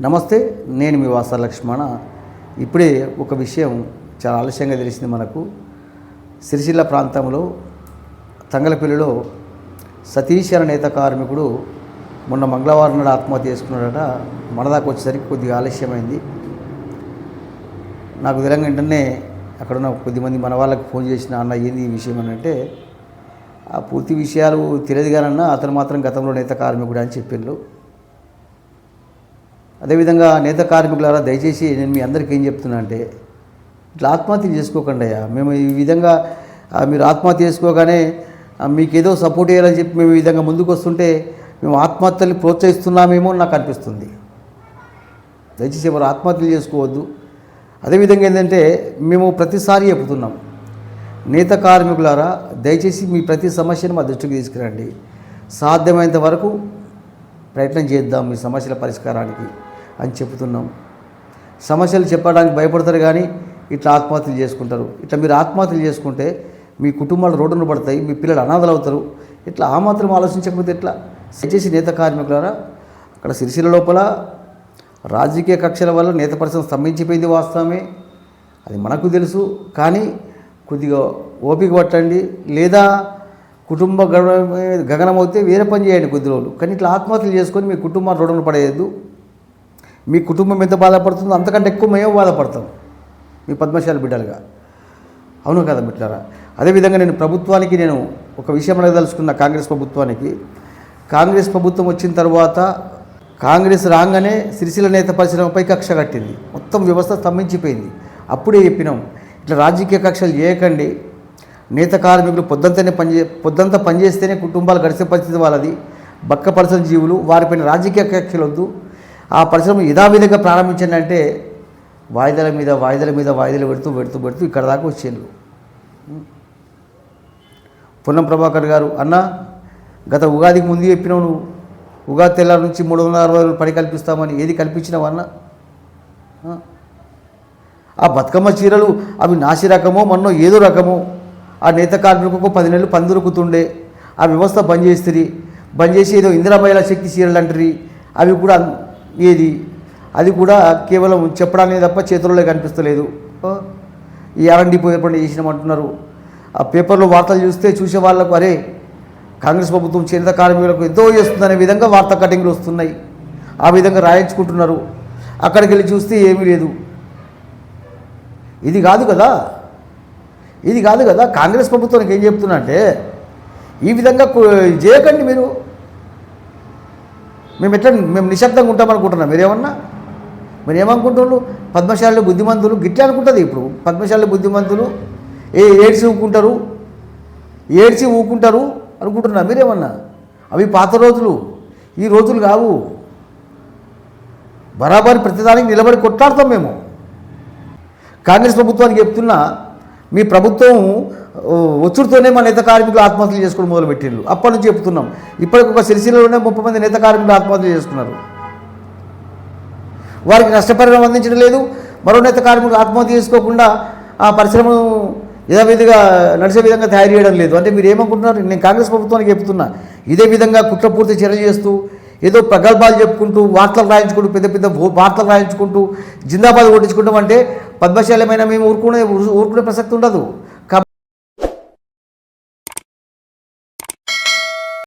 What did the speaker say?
నమస్తే నేను మీ వాస లక్ష్మణ. ఇప్పుడే ఒక విషయం చాలా ఆలస్యంగా తెలిసింది మనకు. సిరిసిల్ల ప్రాంతంలో తంగలపల్లిలో సతీష్ అనే నేత కార్మికుడు మొన్న మంగళవారం నాడు ఆత్మహత్య చేసుకున్నాడట. మన దాకా వచ్చేసరికి కొద్దిగా ఆలస్యమైంది. నాకు తెలంగాణ వెంటనే అక్కడ ఉన్న కొద్దిమంది మన వాళ్ళకి ఫోన్ చేసిన అన్న ఏంది ఈ విషయం? అని అంటే ఆ పూర్తి విషయాలు తెలియదు కానన్నా అతను మాత్రం గతంలో నేత కార్మికుడు అని చెప్పిండ్రు అదేవిధంగా నేత కార్మికులారా దయచేసి నేను మీ అందరికీ ఏం చెప్తున్నా అంటే ఇట్లా ఆత్మహత్యలు చేసుకోకండి అయ్యా. మేము ఈ విధంగా మీరు ఆత్మహత్య చేసుకోగానే మీకేదో మీకు ఏదో సపోర్ట్ చేయాలని చెప్పి మేము ఈ విధంగా ముందుకు వస్తుంటే మేము ఆత్మహత్యలు ప్రోత్సహిస్తున్నామేమో అని నాకు అనిపిస్తుంది. దయచేసి ఎవరు ఆత్మహత్యలు చేసుకోవద్దు. అదేవిధంగా ఏంటంటే మేము ప్రతిసారి చెబుతున్నాం నేత కార్మికులారా దయచేసి మీ ప్రతి సమస్యను మా దృష్టికి తీసుకురండి. సాధ్యమైనంత వరకు ప్రయత్నం చేద్దాం మీ సమస్యల పరిష్కారానికి. అని చెబుతున్నాం. సమస్యలు చెప్పడానికి భయపడతారు కానీ ఇట్లా ఆత్మహత్యలు చేసుకుంటారు. ఇట్లా మీరు ఆత్మహత్యలు చేసుకుంటే మీ కుటుంబాలు రోడ్డున పడతాయి మీ పిల్లలు అనాథలు అవుతారు. ఇట్లా ఆ మాత్రం ఆలోచించకపోతే ఎట్లా? దయచేసి నేత కార్మికులారా అక్కడ సిరిసిల్ల లోపల రాజకీయ కక్షల వల్ల నేత పరిశ్రమ స్తంభించిపోయింది వాస్తవమే. అది మనకు తెలుసు కానీ కొద్దిగా ఓపిక పట్టండి. లేదా కుటుంబ గగనమే గగనం అవుతే వేరే పని చేయండి కొద్ది రోజులు. కానీ ఇట్లా ఆత్మహత్యలు చేసుకొని మీ కుటుంబాన్ని రోడ్డున పడేయద్దు. మీ కుటుంబం ఎంత బాధపడుతుందో అంతకంటే ఎక్కువ మేము బాధపడతాం. మీ పద్మశాల బిడ్డలుగా. అవును కదా బిడ్డారా అదేవిధంగా నేను ప్రభుత్వానికి నేను ఒక విషయం అడగదలుచుకున్న కాంగ్రెస్ ప్రభుత్వానికి. కాంగ్రెస్ ప్రభుత్వం వచ్చిన తర్వాత కాంగ్రెస్ రాగానే సిరిసిల్ల నేత పరిశ్రమపై కక్ష కట్టింది. మొత్తం వ్యవస్థ స్తంభించిపోయింది. అప్పుడే చెప్పినాం ఇట్లా రాజకీయ కక్షలు చేయకండి. నేత కార్మికులు పొద్దంతనే పనిచే పొద్దంతా పనిచేస్తేనే కుటుంబాలు గడిచే పరిస్థితి వాళ్ళది. బక్క పరిసర జీవులు వారిపైన రాజకీయ కక్షలు వద్దు. ఆ పరిశ్రమ యథావిధిగా ప్రారంభించండి అంటే వాయిదాల మీద వాయిదాల మీద వాయిదాలు పెడుతూ పెడుతూ పెడుతూ ఇక్కడ దాకా వచ్చేళ్ళు. పొన్నం ప్రభాకర్ గారు అన్న గత ఉగాదికి ముందు చెప్పినావు నువ్వు. ఉగాది తెల్లారి నుంచి మూడు వందల అరవై రోజులు పని కల్పిస్తామని. ఏది కల్పించినావు అన్న? ఆ? బతుకమ్మ చీరలు అవి నాసి రకమో మన్నో ఏదో రకమో. ఆ నేత కార్మికులకు పది నెలలు పని దొరుకుతుండే ఆ వ్యవస్థ బంద్ చేస్తుంది బంద్ చేసి ఏదో ఇందిరా శక్తి చీరలు అంటారు అవి కూడా ఏది? అది కూడా కేవలం చెప్పడానికి తప్ప చేతుల్లో కనిపిస్తలేదు. ఈ ఆర్ఎండి ఏర్పాటు చేసినామంటున్నారు. ఆ పేపర్లో వార్తలు చూస్తే చూసే వాళ్ళకు అరే కాంగ్రెస్ ప్రభుత్వం చేనేత కార్మికులకు ఎంతో చేస్తుందనే విధంగా వార్తా కటింగ్లు వస్తున్నాయి. ఆ విధంగా రాయించుకుంటున్నారు. అక్కడికి వెళ్ళి చూస్తే ఏమీ లేదు. ఇది కాదు కదా? ఇది కాదు కదా? కాంగ్రెస్ ప్రభుత్వానికి ఏం చెప్తున్నా అంటే ఈ విధంగా చేయకండి మీరు. మేము ఎట్లా మేము నిశ్శబ్దంగా ఉంటాం అనుకుంటున్నాం. మీరేమన్నా? మీరు ఏమనుకుంటున్నారు పద్మశాలలో బుద్ధిమంతులు గిట్టే అనుకుంటుంది ఇప్పుడు. పద్మశాలలో బుద్ధిమంతులు ఏ ఏడ్చి ఊకుంటారు? ఏడ్చి ఊకుంటారు అనుకుంటున్నా మీరేమన్నా? అవి పాత రోజులు. ఈ రోజులు కావు. బరాబరి ప్రతిదానికి నిలబడి కొట్లాడతాం మేము. కాంగ్రెస్ ప్రభుత్వానికి చెప్తున్నా మీ ప్రభుత్వం ఒత్తిడితోనే మా నేత కార్మికులు ఆత్మహత్యలు చేసుకోవడం మొదలుపెట్టిండ్రు అప్పటి నుంచి చెప్తున్నాం. ఇప్పటికి ఒక సిరిసిల్లలోనే ముప్పై మంది నేత కార్మికులు ఆత్మహత్యలు చేసుకున్నారు. వారికి నష్టపరిహారం అందించడం లేదు. మరో నేత కార్మికులు ఆత్మహత్య చేసుకోకుండా ఆ పరిశ్రమను యథావిధిగా నడిచే విధంగా తయారు చేయడం లేదు. అంటే మీరు ఏమనుకుంటున్నారు? నేను కాంగ్రెస్ ప్రభుత్వానికి చెప్తున్నా. ఇదే విధంగా కుట్రపూర్తి చర్యలు చేస్తూ ఏదో ప్రగల్భాలు చెప్పుకుంటూ వార్తలు రాయించుకుంటూ పెద్ద పెద్ద భూ- వార్తలు రాయించుకుంటూ జిందాబాద్ కొట్టించుకుంటాం అంటే పద్మశాలమైన మేము ఊరుకునే ఊరుకునే ప్రసక్తి ఉండదు.